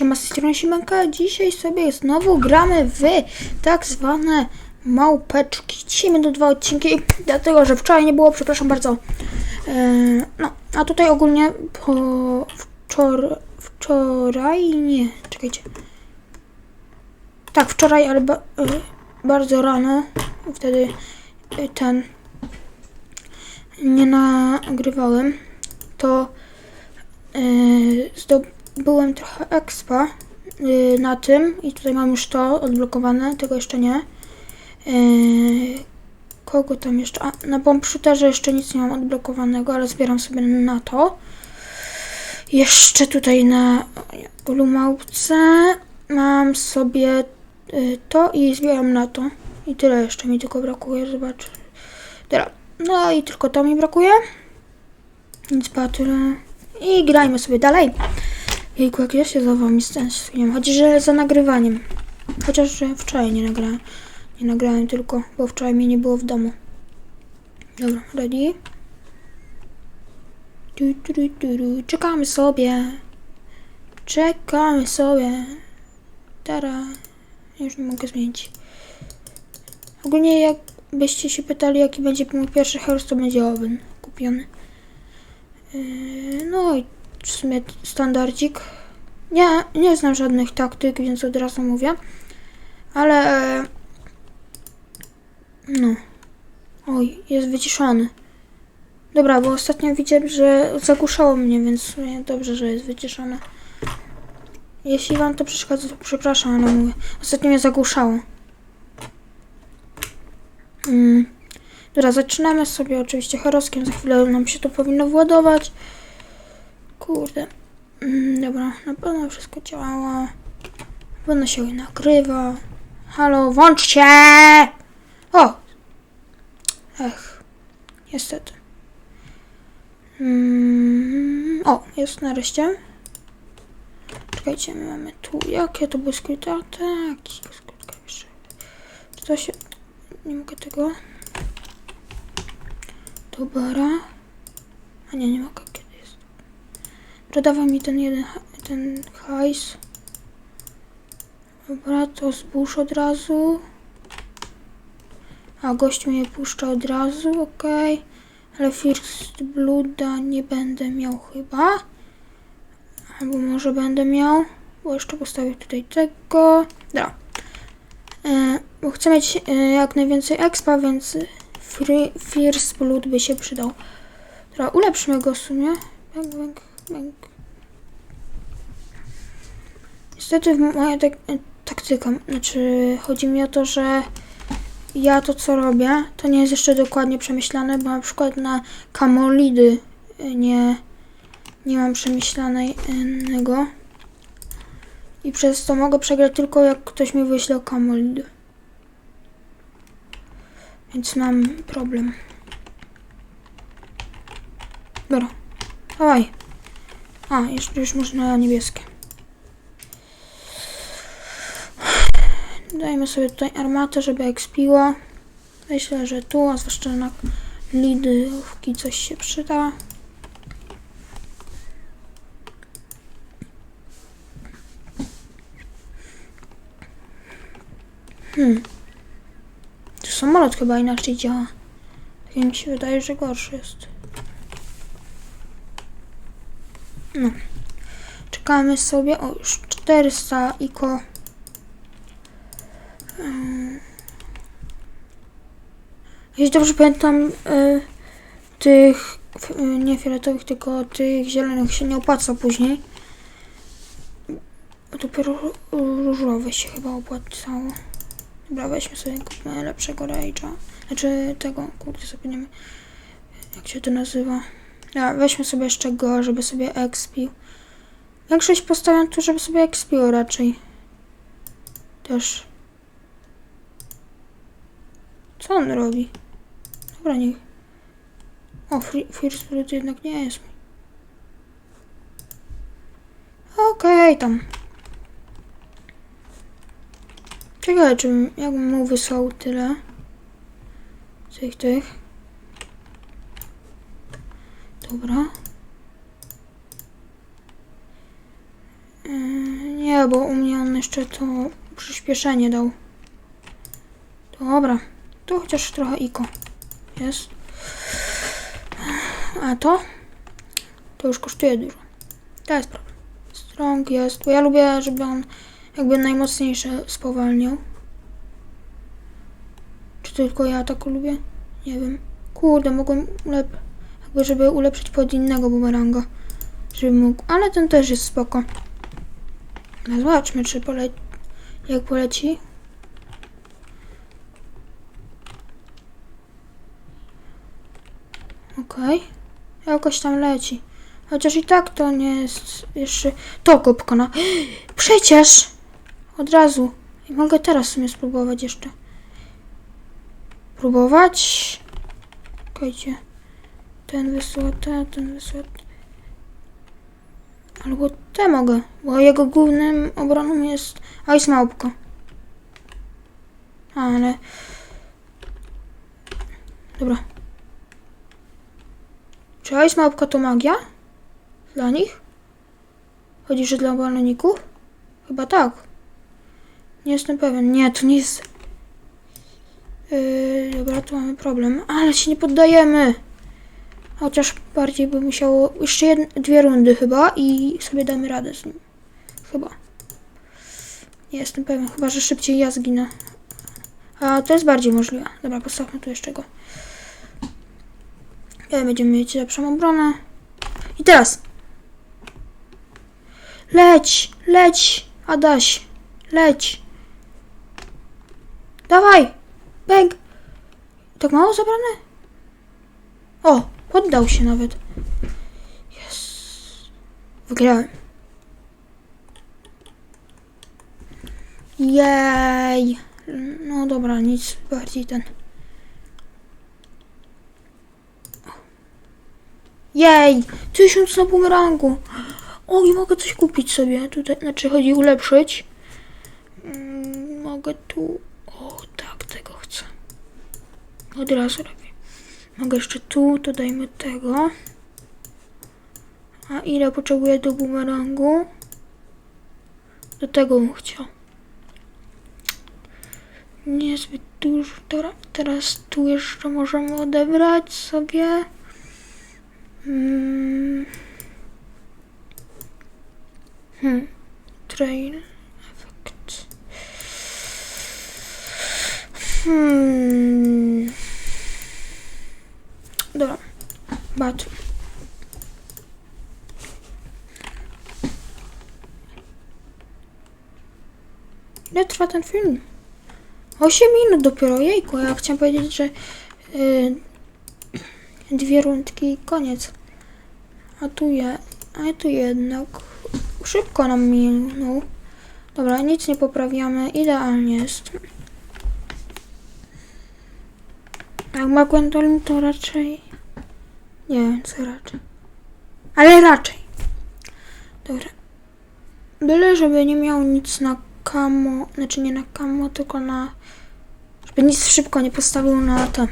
Siema, z strony Siemanka. Dzisiaj sobie znowu gramy w tak zwane małpeczki. Dzisiaj będą dwa odcinki, dlatego że wczoraj nie było, przepraszam bardzo. Eee, no, a tutaj ogólnie po wczor wczoraj, nie, czekajcie. Tak, wczoraj, ale ba e, bardzo rano, wtedy e, ten nie nagrywałem, to Yy, zdobyłem trochę expa yy, na tym i tutaj mam już to odblokowane, tego jeszcze nie. Yy, kogo tam jeszcze? A, na bomb shooterze jeszcze nic nie mam odblokowanego, ale zbieram sobie na to. Jeszcze tutaj na lumałce mam sobie yy, to i zbieram na to. I tyle jeszcze mi tylko brakuje, zobacz. Dobra. No i tylko to mi brakuje. Nic tyle. I grajmy sobie dalej. Jejku, jak ja się za wami stęskniłem. Chodzi, że za nagrywaniem. Chociaż że wczoraj nie nagrałem. Nie nagrałem tylko, bo wczoraj mnie nie było w domu. Dobra, ready? Tu, tu, tu, tu, tu. Czekamy sobie. Czekamy sobie. Tara. Już nie mogę zmienić. Ogólnie jakbyście się pytali, jaki będzie mój pierwszy house, to będzie Owen kupiony. Yy, No i w sumie standardzik. Nie, nie znam żadnych taktyk, więc od razu mówię. Ale... e, No. Oj, jest wyciszony. Dobra, bo ostatnio widziałem, że zagłuszało mnie, więc dobrze, że jest wyciszone. Jeśli wam to przeszkadza, to przepraszam, ale mówię. Ostatnio mnie zagłuszało. Mm. Dobra, zaczynamy sobie oczywiście heroskiem. Za chwilę nam się to powinno władować. Kurde. Mm, dobra, na pewno wszystko działa. Na pewno się nagrywa. Halo, włączcie! O! Ech. Niestety. Mm, o, jest nareszcie. Czekajcie, my mamy tu. Jakie to były skróty? A tak, skrótka jeszcze. Czy to się... Nie mogę tego... Dobra. A nie, nie mogę Dodawaj mi ten jeden, ten hajs. Dobra, to zbóż od razu. A gość mnie puszcza od razu, okej. Ale First Blooda nie będę miał chyba. Albo może będę miał. Bo jeszcze postawię tutaj tego. Dobra. E, bo chcę mieć e, jak najwięcej expa, więc Free, First Blood by się przydał. Dobra, ulepszymy go w sumie. Bang, bang. Niestety moja tak, taktyka, znaczy chodzi mi o to, że ja to co robię, to nie jest jeszcze dokładnie przemyślane, bo na przykład na kamolidy y, nie, nie mam przemyślanego. I przez to mogę przegrać tylko jak ktoś mi wyśle kamolidy. Więc mam problem. Dobra. Dawaj. A, jeszcze już można niebieskie. Dajmy sobie tutaj armatę, żeby ekspiła. Myślę, że tu, a zwłaszcza na lidówki coś się przyda. Hmm. To samolot chyba inaczej działa. Tak mi się wydaje, że gorszy jest. No. Czekamy sobie. O, już 400 i ko. Ym. Jeśli dobrze pamiętam, y, tych y, nie fioletowych, tylko tych zielonych się nie opłaca później. Dopiero ró- różowe się chyba opłacało. Dobra, weźmy sobie kupmy lepszego rage'a. Znaczy tego, kurde, wiem, jak się to nazywa. Ja, weźmy sobie jeszcze go, żeby sobie expił. Większość postawiam tu, żeby sobie expił raczej. Też. Co on robi? Dobra, niech. O, First Blood jednak nie jest mi. Okej, tam. Ciekawe, czy jakbym mu wysłał tyle tych, tych. Dobra. Yy, Nie, bo u mnie on jeszcze to przyspieszenie dał. Dobra, to chociaż trochę iko jest. A to? To już kosztuje dużo. To jest problem. Strong jest, bo ja lubię, żeby on jakby najmocniejsze spowalniał. Czy tylko ja tak lubię? Nie wiem. Kurde, mogłem ulep... jakby żeby ulepszyć pod innego bumeranga. Żeby mógł... Ale ten też jest spoko. No zobaczmy, czy poleci... Jak poleci. Okej. Jakoś tam leci. Chociaż i tak to nie jest jeszcze... To go pokona. Przecież! Od razu. I mogę teraz w sumie spróbować jeszcze. Próbować. Czekajcie. Ten wysyła te, ten wysyła te. Albo te mogę, bo jego głównym obroną jest Ice Małpka. Ale... Dobra. Czy Ice Małpka to magia? Dla nich? Chodzi, że dla baloników? Chyba tak. Nie jestem pewien. Nie, to nie jest... Yy, dobra, tu mamy problem. Ale się nie poddajemy. Chociaż bardziej by musiało... Jeszcze jedne, dwie rundy chyba i sobie damy radę z nim. Chyba. Nie jestem pewien. Chyba, że szybciej ja zginę. A to jest bardziej możliwe. Dobra, postawmy tu jeszcze go. Ja będziemy mieć lepszą obronę. I teraz. Leć, leć, Adaś, leć. Dawaj, bęk. Tak mało zabrane? O, poddał się nawet. Jest. Wygrałem. Jej. No dobra, nic bardziej ten. Jej! Tysiąc na bumerangu. O, i mogę coś kupić sobie tutaj. Znaczy, chodzi ulepszyć. Mm, mogę tu. O, tak, tego chcę. Od razu robię. Mogę jeszcze tu, to dajmy tego. A ile potrzebuję do bumerangu? Do tego bym chciał. Niezbyt dużo. Dobra, teraz tu jeszcze możemy odebrać sobie. Mm. Hmm. Trail effect. Hmm. Dobra. Bat. Ile trwa ten film? 8 minut dopiero, jejku, ja chciałam powiedzieć, że yy, dwie rundki i koniec. A tu je, a tu jednak szybko nam minął. Dobra, nic nie poprawiamy, idealnie jest. Jak ma Gwendolyn, to raczej... Nie wiem, co raczej. Ale raczej. Dobra. Byle, żeby nie miał nic na kamo, znaczy nie na kamo, tylko na... Żeby nic szybko nie postawił na te...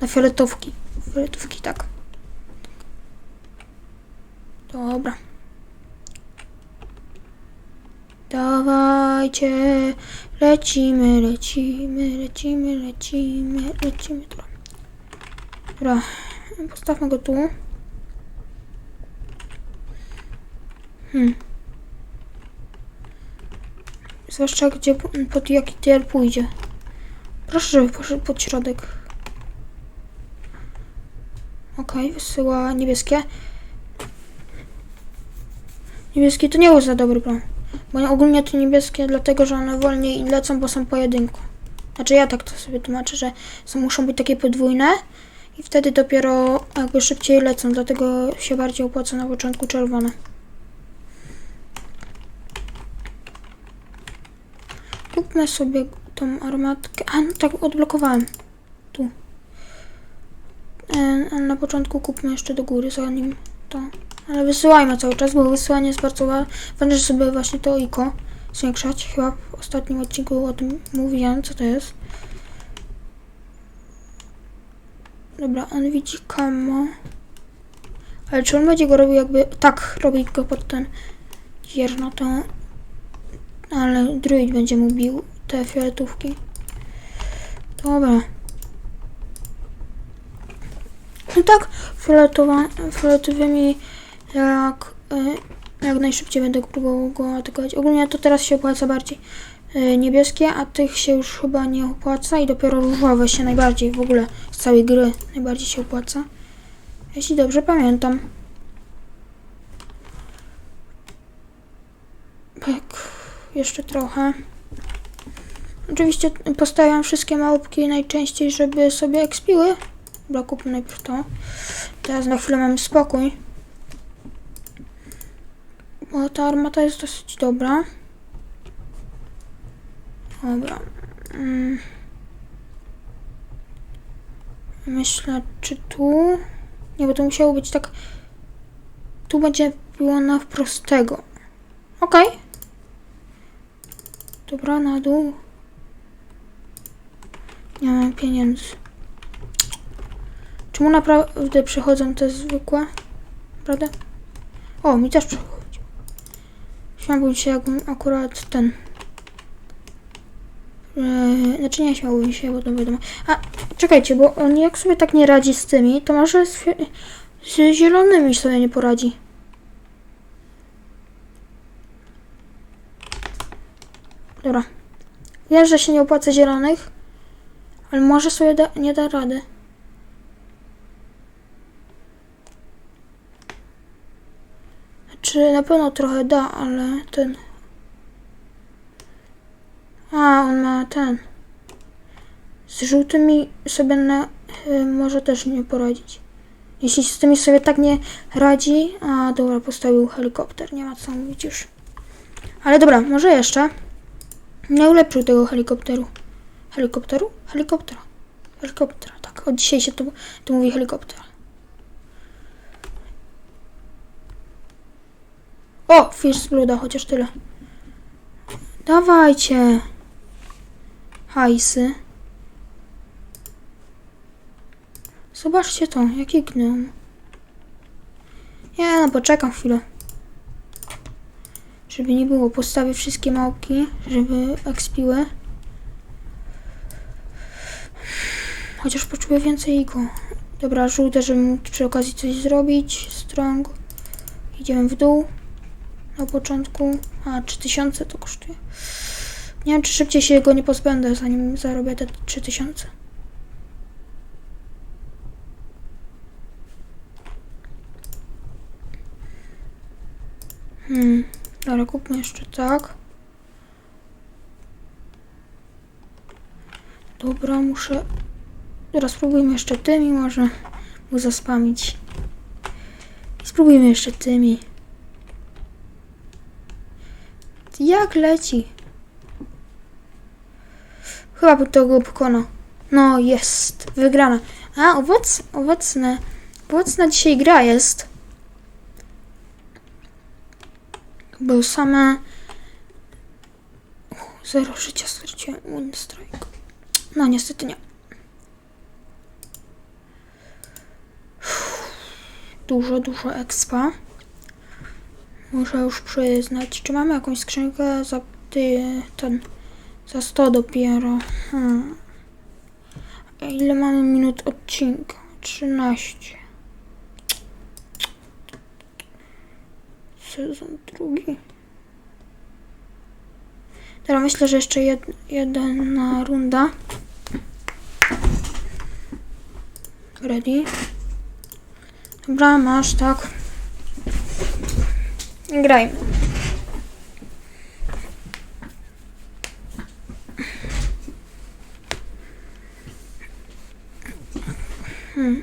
Na fioletówki. Fioletówki, tak. Dobra. Dawajcie, lecimy, lecimy, lecimy, lecimy, lecimy. Dobra. Dobra, postawmy go tu. Hmm. Zwłaszcza gdzie, pod jaki tier pójdzie. Proszę, żeby poszedł pod środek. Okej, wysyła niebieskie. Niebieskie to nie jest za dobry plan. Bo ogólnie to niebieskie, dlatego że one wolniej lecą, bo są pojedynku. Znaczy ja tak to sobie tłumaczę, że są, muszą być takie podwójne i wtedy dopiero jakby szybciej lecą, dlatego się bardziej opłaca na początku czerwone. Kupmy sobie tą armatkę. A, no tak odblokowałem. Tu. E, na początku kupmy jeszcze do góry, zanim to. Ale wysyłajmy cały czas, bo wysyłanie jest bardzo ważne. Że sobie właśnie to IKO zwiększać. Chyba w ostatnim odcinku o tym mówiłem, co to jest. Dobra, on widzi kamo. Ale czy on będzie go robił jakby... Tak, robi go pod ten gier, no to... ale druid będzie mu bił te fioletówki. Dobra. No tak, fioletowa, fioletowymi jak, y, jak najszybciej będę próbował go atakować. Ogólnie to teraz się opłaca bardziej y, niebieskie, a tych się już chyba nie opłaca i dopiero różowe się najbardziej w ogóle z całej gry najbardziej się opłaca. Jeśli dobrze pamiętam. Tak, jeszcze trochę. Oczywiście postawiam wszystkie małpki najczęściej, żeby sobie ekspiły. Dobra, kupmy najpierw to. Teraz na chwilę mamy spokój. Bo ta armata jest dosyć dobra. Dobra. Mm. Myślę, czy tu... Nie, bo to musiało być tak... Tu będzie było na prostego. Okej. Dobra, na dół. Nie mam pieniędzy. Czemu naprawdę przychodzą te zwykłe? Prawda? O, mi też przychodzi. Śmiałbym się, jakbym akurat ten... Eee, znaczy nie śmiałbym się, bo to wiadomo. A, czekajcie, bo on jak sobie tak nie radzi z tymi, to może z, z zielonymi sobie nie poradzi. Dobra. Wiem, że się nie opłaca zielonych, ale może sobie da, nie da rady. Znaczy na pewno trochę da, ale ten... A, on ma ten. Z żółtymi sobie na, y, może też nie poradzić. Jeśli z tymi sobie tak nie radzi... A, dobra, postawił helikopter, nie ma co mówić już. Ale dobra, może jeszcze. Nie ulepszył tego helikopteru. Helikopteru? Helikoptera. Helikoptera, tak. Od dzisiaj się to, to mówi helikopter. O! Fish z bluda, chociaż tyle. Dawajcie. Hajsy. Zobaczcie to, jaki gnom. Nie no, poczekam chwilę. Żeby nie było, postawię wszystkie małpki, żeby ekspiły. Chociaż poczuję więcej igo. Dobra, żółte, żeby mógł przy okazji coś zrobić. Strong. Idziemy w dół. Na początku. A, 3000 to kosztuje. Nie wiem, czy szybciej się go nie pozbędę, zanim zarobię te 3000. Hmm. Dobra, kupmy jeszcze tak. Dobra, muszę... Dobra, spróbujmy jeszcze tymi, może mu zaspamić. Spróbujmy jeszcze tymi. Jak leci? Chyba to go. No, jest. Wygrana. A, owoc, owocne. Owocna dzisiaj gra jest. Był same... Uch, Zero życia straciłem. Win strike. No, niestety nie. Dużo, dużo expa. Muszę już przyznać. Czy mamy jakąś skrzynkę za ty, ten... Za 100 dopiero. Hmm. Ile mamy minut odcinka? 13. Sezon drugi. Teraz myślę, że jeszcze jed, jedna runda. Ready? Dobra, masz, tak. Grajmy. Hmm.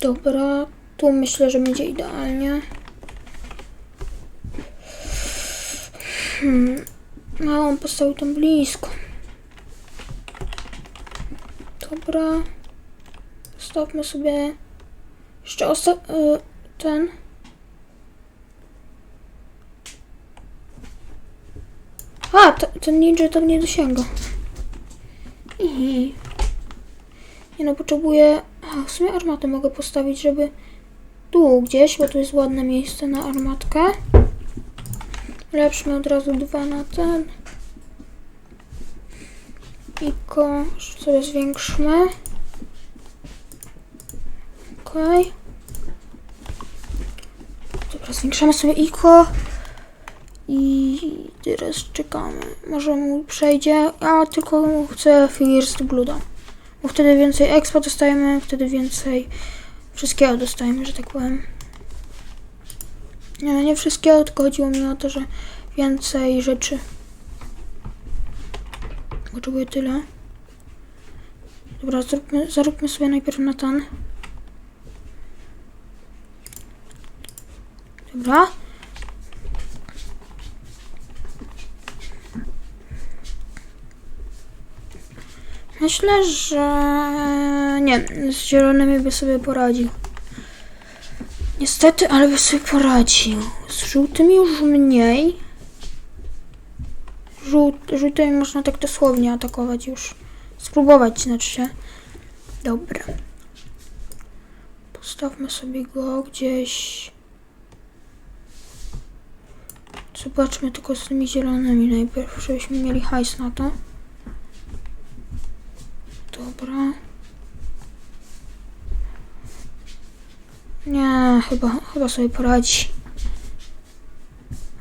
Dobra, tu myślę, że będzie idealnie. Hmm. A on postawił tam blisko. Dobra. Stawmy sobie jeszcze osta- y, ten. A, ten ninja tam nie dosięga. I Nie no, potrzebuję... A, w sumie armatę mogę postawić, żeby... Tu gdzieś, bo tu jest ładne miejsce na armatkę. Lepszmy od razu dwa na ten. I ko sobie zwiększmy. Okej. Dobra, zwiększamy sobie iko. I teraz czekamy. Może mu przejdzie. Ja tylko chcę First Blooda. Bo wtedy więcej expa dostajemy, wtedy więcej wszystkiego dostajemy, że tak powiem. Nie, nie wszystkiego, tylko chodziło mi o to, że więcej rzeczy. Potrzebuję tyle. Dobra, zróbmy, zaróbmy sobie najpierw na ten. Dobra. Myślę, że nie, z zielonymi by sobie poradził. Niestety, ale by sobie poradził. Z żółtymi już mniej. Żółt, żółtymi można tak dosłownie atakować już. Spróbować, znaczy się. Dobra. Postawmy sobie go gdzieś. Zobaczmy tylko z tymi zielonymi najpierw, żebyśmy mieli hajs na to. Dobra. Nie, chyba, chyba sobie poradzi.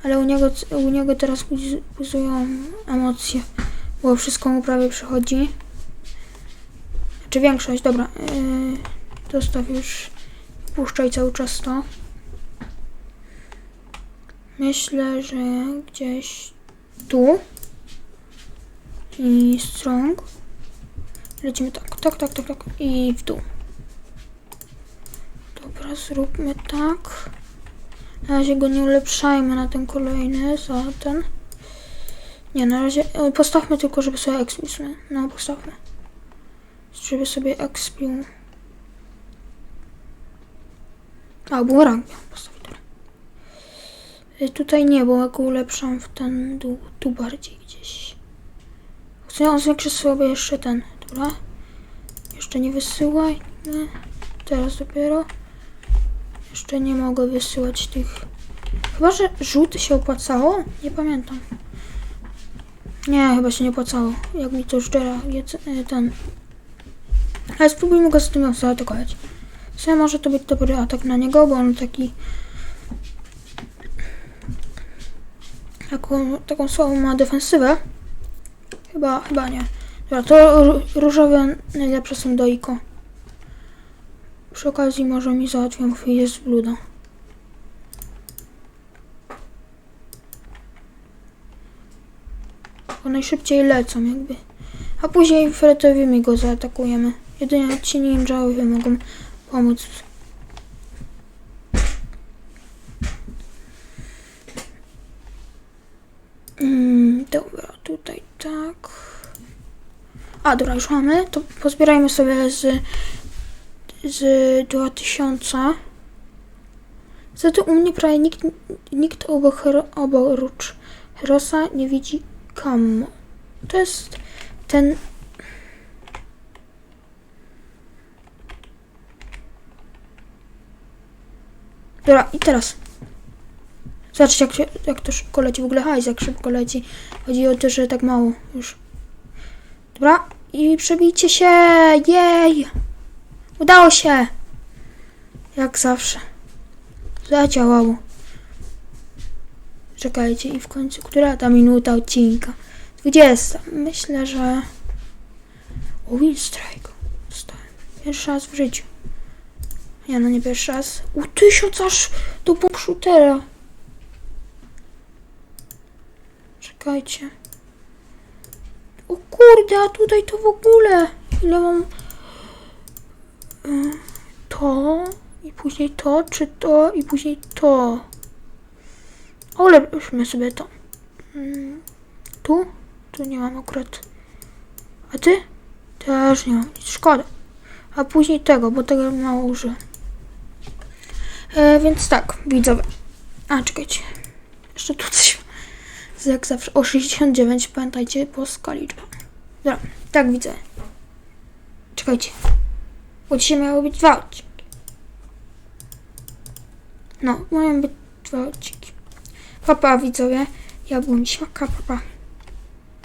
Ale u niego, u niego teraz buz- buzują emocje, bo wszystko mu prawie przychodzi. Czy większość, dobra. Yy, dostaw już. Puszczaj cały czas to. Myślę, że gdzieś tu. I strong. Lecimy tak, tak, tak, tak, tak. I w dół. Dobra, zróbmy tak. Na razie go nie ulepszajmy na ten kolejny, za ten. Nie, na razie e, postawmy tylko, żeby sobie expił. No, postawmy. Żeby sobie expił. A, bumerang miał postawić. E, Tutaj nie, bo ja go ulepszam w ten dół, tu bardziej gdzieś. Chcę on zwiększy sobie jeszcze ten, dobra? Jeszcze nie wysyłaj. Nie. Teraz dopiero. Jeszcze nie mogę wysyłać tych. Chyba, że żółty się opłacało? Nie pamiętam. Nie, chyba się nie opłacało. Jak mi to jedz- e, ten. Ale spróbujmy go z tym zaatakować. W sumie może to być dobry atak na niego, bo on taki. Taką, taką słabą ma defensywę. Chyba, chyba nie. Dobra, to ró- różowe najlepsze są do Iko. Przy okazji może mi załatwią chwilę z bluda. Bo najszybciej lecą jakby. A później fioletowymi go zaatakujemy. Jedynie ci ninjałowie mogą pomóc. Mm, dobra, tutaj tak. A, dobra, już mamy. To pozbierajmy sobie z, z 2000. Za to u mnie prawie nikt, nikt obok, oprócz Herosa nie widzi Kammo. To jest ten... Dobra, i teraz. Zobaczcie, jak, jak to szybko leci. W ogóle hajs, jak szybko leci. Chodzi o to, że tak mało już. Dobra, i przebijcie się! Jej! Udało się! Jak zawsze. Zadziałało. Czekajcie, i w końcu, która ta minuta odcinka? 20. Myślę, że... O, Winstrike. Dostałem. Pierwszy raz w życiu. Nie, no nie pierwszy raz. U, tysiąc aż do popszutera. Czekajcie. O kurde, a tutaj to w ogóle. Ile mam... To i później to, czy to i później to. Ulepszymy sobie to. Mm, Tu? Tu nie mam akurat. A ty? Też nie mam nic. Szkoda. A później tego, bo tego mało użyłem. E, więc tak, widzowie. A, czekajcie. Jeszcze tu coś. Jak zawsze o 69, pamiętajcie, polska liczba. Dobra, tak widzę. Czekajcie. Bo dzisiaj miały być dwa odcinki. No, mają być dwa odcinki. Papa widzowie, ja byłem śmaka, papa.